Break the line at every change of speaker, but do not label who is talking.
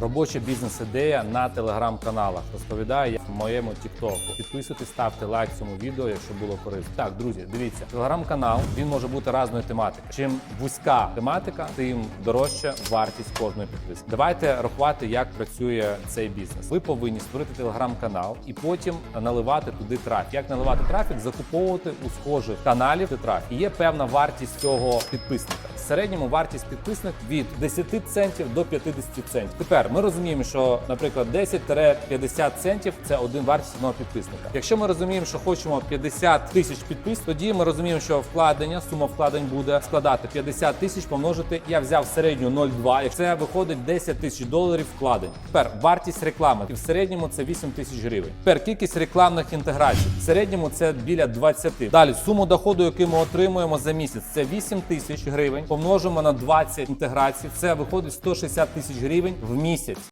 Робоча бізнес-ідея на телеграм-каналах. Розповідаю я в моєму тіктоку. Підписуйтесь, ставте лайк цьому відео, якщо було корисно. Так, друзі, дивіться, телеграм-канал він може бути різної тематики. Чим вузька тематика, тим дорожча вартість кожної підписки. Давайте рахувати, як працює цей бізнес. Ви повинні створити телеграм-канал і потім наливати туди трафік. Як наливати трафік, закуповувати у схожих каналів трафік. І є певна вартість цього підписника. Середньому вартість підписник від 10 центів до 50 центів. Тепер ми розуміємо, що, наприклад, 10-50 центів це один вартість одного підписника. Якщо ми розуміємо, що хочемо 50 тисяч підписників, тоді ми розуміємо, що вкладення, сума вкладень буде складати 50 тисяч помножити. Я взяв середню 0,2, і це виходить 10 тисяч доларів вкладень. Тепер вартість реклами і в середньому це 8 тисяч гривень. Тепер кількість рекламних інтеграцій. В середньому це біля 20. Далі суму доходу, який ми отримуємо за місяць, це 8 тисяч гривень. Помножимо на 20 інтеграцій. Це виходить 160 тисяч гривень в місяць.